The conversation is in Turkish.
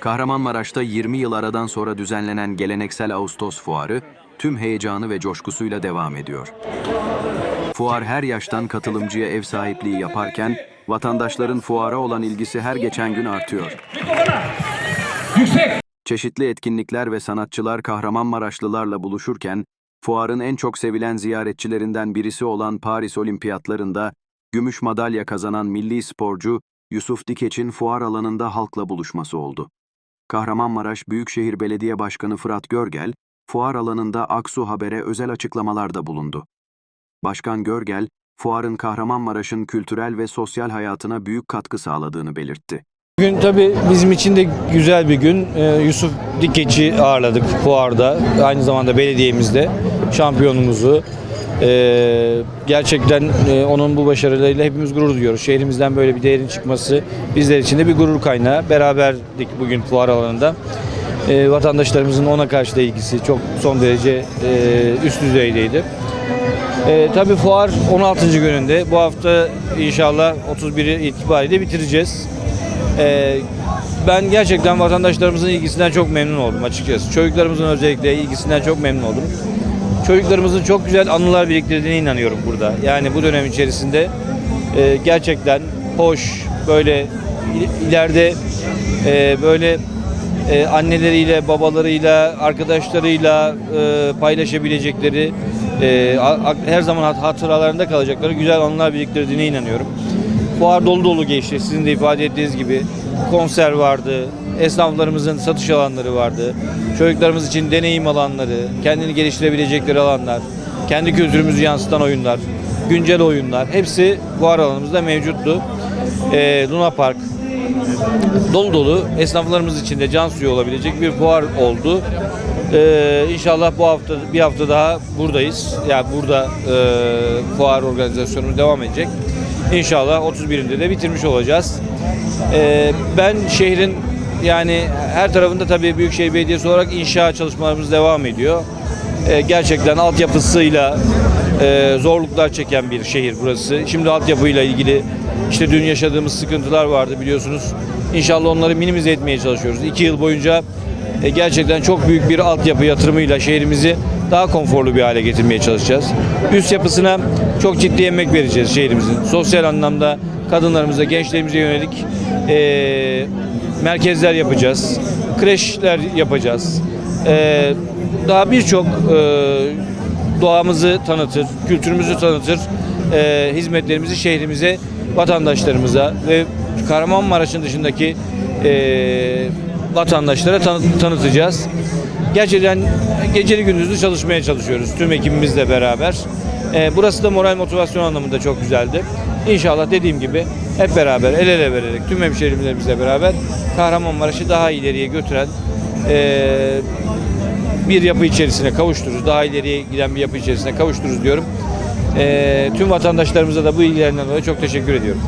Kahramanmaraş'ta 20 yıl aradan sonra düzenlenen geleneksel Ağustos Fuarı tüm heyecanı ve coşkusuyla devam ediyor. Fuar her yaştan katılımcıya ev sahipliği yaparken vatandaşların fuara olan ilgisi her geçen gün artıyor. Çeşitli etkinlikler ve sanatçılar Kahramanmaraşlılarla buluşurken, fuarın en çok sevilen ziyaretçilerinden birisi olan Paris Olimpiyatlarında gümüş madalya kazanan milli sporcu Yusuf Dikeç'in fuar alanında halkla buluşması oldu. Kahramanmaraş Büyükşehir Belediye Başkanı Fırat Görgel, fuar alanında Aksu Haber'e özel açıklamalarda bulundu. Başkan Görgel, fuarın Kahramanmaraş'ın kültürel ve sosyal hayatına büyük katkı sağladığını belirtti. Bugün tabii bizim için de güzel bir gün. Ee, Yusuf Dikeç'i ağırladık fuarda. Aynı zamanda belediyemizde şampiyonumuzu. Ee, gerçekten e, onun bu başarılarıyla hepimiz gurur duyuyoruz. Şehrimizden böyle bir değerin çıkması bizler için de bir gurur kaynağı. Beraberdik bugün fuar alanında. Ee, vatandaşlarımızın ona karşı da ilgisi çok son derece e, üst düzeydeydi. Ee, tabii fuar 16. gününde. Bu hafta inşallah 31'i itibariyle bitireceğiz. Ee, ben gerçekten vatandaşlarımızın ilgisinden çok memnun oldum açıkçası. Çocuklarımızın özellikle ilgisinden çok memnun oldum. Çocuklarımızın çok güzel anılar biriktirdiğine inanıyorum burada. Yani bu dönem içerisinde e, gerçekten hoş, böyle il- ileride e, böyle e, anneleriyle, babalarıyla, arkadaşlarıyla e, paylaşabilecekleri, e, her zaman hat- hatıralarında kalacakları güzel anılar biriktirdiğine inanıyorum. Fuar dolu dolu geçti. Sizin de ifade ettiğiniz gibi konser vardı. Esnaflarımızın satış alanları vardı. Çocuklarımız için deneyim alanları, kendini geliştirebilecekleri alanlar, kendi kültürümüzü yansıtan oyunlar, güncel oyunlar hepsi fuar alanımızda mevcuttu. Ee, Luna Park dolu dolu esnaflarımız için de can suyu olabilecek bir fuar oldu. Ee, inşallah bu hafta bir hafta daha buradayız. Yani burada e, fuar organizasyonumuz devam edecek. İnşallah 31'inde de bitirmiş olacağız. Ee, ben şehrin yani her tarafında tabii Büyükşehir Belediyesi olarak inşa çalışmalarımız devam ediyor. Ee, gerçekten altyapısıyla e, zorluklar çeken bir şehir burası. Şimdi altyapıyla ilgili işte dün yaşadığımız sıkıntılar vardı biliyorsunuz. İnşallah onları minimize etmeye çalışıyoruz. İki yıl boyunca e, gerçekten çok büyük bir altyapı yatırımıyla şehrimizi daha konforlu bir hale getirmeye çalışacağız. Üst yapısına çok ciddi emek vereceğiz şehrimizin. Sosyal anlamda kadınlarımıza, gençlerimize yönelik e, merkezler yapacağız. Kreşler yapacağız. E, daha birçok e, doğamızı tanıtır, kültürümüzü tanıtır, e, hizmetlerimizi şehrimize, vatandaşlarımıza ve Kahramanmaraş'ın dışındaki e, vatandaşlara tanı- tanıtacağız. Gerçekten geceli gündüzlü çalışmaya çalışıyoruz tüm ekibimizle beraber. E, burası da moral motivasyon anlamında çok güzeldi. İnşallah dediğim gibi hep beraber el ele vererek tüm hemşehrilerimizle beraber Kahramanmaraş'ı daha ileriye götüren e, bir yapı içerisine kavuştururuz. Daha ileriye giden bir yapı içerisine kavuştururuz diyorum. E, tüm vatandaşlarımıza da bu ilgilerinden dolayı çok teşekkür ediyorum.